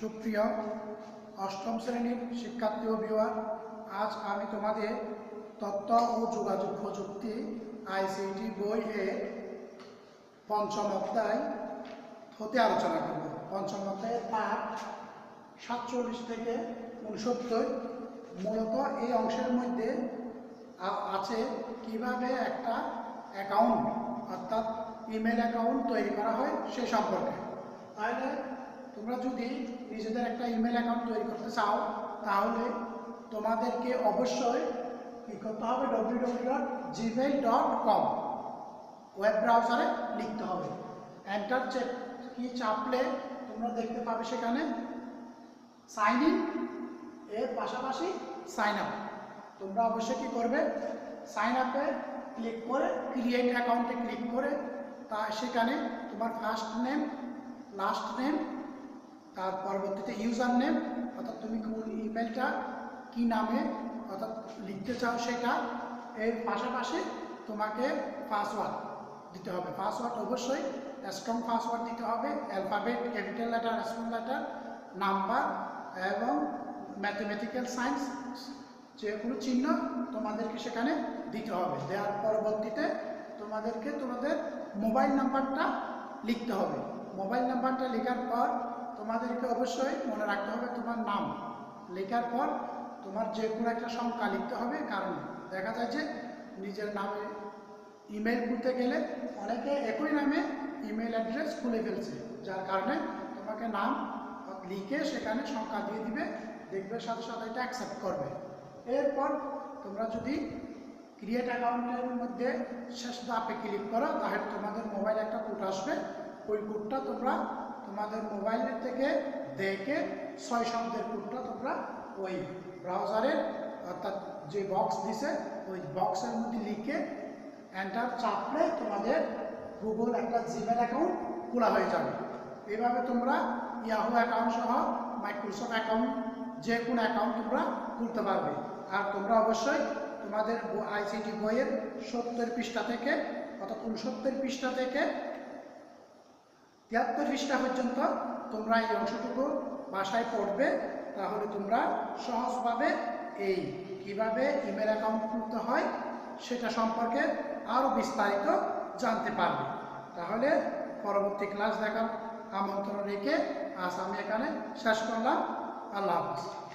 সুপ্রিয় অষ্টম শ্রেণির শিক্ষার্থী অভিভাবক আজ আমি তোমাদের তথ্য ও যোগাযোগ প্রযুক্তি আইসিটি বই এ পঞ্চম অধ্যায় হতে আলোচনা করব। পঞ্চম অধ্যায়ের পাঠ সাতচল্লিশ থেকে উনসত্তর। মূলত এই অংশের মধ্যে আছে কীভাবে একটা অ্যাকাউন্ট অর্থাৎ ইমেল অ্যাকাউন্ট তৈরি করা হয় সে সম্পর্কে। তাহলে তোমরা যদি নিজেদের একটা ইমেল অ্যাকাউন্ট তৈরি করতে চাও, তাহলে তোমাদেরকে অবশ্যই কী করতে হবে? W W dot Gmail dot com web ব্রাউজারে লিখতে হবে। এন্টার চেক কি চাপলে তোমরা দেখতে পাবে সেখানে সাইন ইন এর পাশাপাশি সাইন আপ তোমরা অবশ্যই কি করবে? সাইন আপে ক্লিক করে ক্রিয়েট অ্যাকাউন্টে ক্লিক করে তা সেখানে তোমার ফার্স্ট নেম লাস্ট নেম তার পরবর্তীতে ইউজার নেম অর্থাৎ তুমি কোন ইমেলটা কি নামে, অর্থাৎ লিখতে চাও সেটা, এর পাশাপাশি তোমাকে পাসওয়ার্ড দিতে হবে। পাসওয়ার্ড অবশ্যই স্ট্রং পাসওয়ার্ড দিতে হবে alphabet capital letter small letter number এবং ম্যাথমেটিক্যাল সায়েন্স যে কোনো চিহ্ন তোমাদেরকে সেখানে দিতে হবে। দেওয়ার পরবর্তীতে তোমাদেরকে তোমাদের মোবাইল নাম্বারটা লিখতে হবে। মোবাইল নাম্বারটা লেখার পর তোমাদেরকে অবশ্যই মনে রাখতে হবে তোমার নাম। লেখার পর তোমার যে কোনো একটা সংখ্যা লিখতে হবে, কারণ দেখা যায় যে নিজের নামে ইমেল খুলতে গেলে অনেকে একই নামে ইমেল অ্যাড্রেস খুলে ফেলছে, যার কারণে তোমাকে নাম লিখে সেখানে সংখ্যা দিয়ে দিবে, দেখবে সাথে সাথে এটা অ্যাকসেপ্ট করবে। এরপর তোমরা যদি ক্রিয়েট অ্যাকাউন্টের মধ্যে শেষ ধাপে ক্লিক করো, তাহলে তোমাদের মোবাইলে একটা কোড আসবে। ওই কোডটা তোমরা তোমাদের মোবাইলের থেকে দেখে ছয় শব্দের কোডটা তোমরা ওই ব্রাউজারের অর্থাৎ যে বক্স দিছে, ওই বক্সের মধ্যে লিখে এন্টার চাপলে তোমাদের গুগল একটা জিমেল অ্যাকাউন্ট খোলা হয়ে যাবে। এভাবে তোমরা ইয়াহু অ্যাকাউন্ট সহ মাইক্রোসফট অ্যাকাউন্ট যে কোনো অ্যাকাউন্ট তোমরা খুলতে পারবে। আর তোমরা অবশ্যই তোমাদের আইসিটি বইয়ের সত্তর পৃষ্ঠা থেকে, অর্থাৎ উনসত্তর পৃষ্ঠা থেকে তিয়াত্তর পৃষ্ঠা পর্যন্ত তোমরা এই অংশটুকু বাসায় পড়বে, তাহলে তোমরা সহজভাবে এই কীভাবে ইমেল অ্যাকাউন্ট খুলতে হয় সেটা সম্পর্কে আরও বিস্তারিত জানতে পারবে। তাহলে পরবর্তী ক্লাস দেখার আমন্ত্রণ রেখে আজ আমি এখানে শেষ করলাম। আল্লাহ হাফিজ।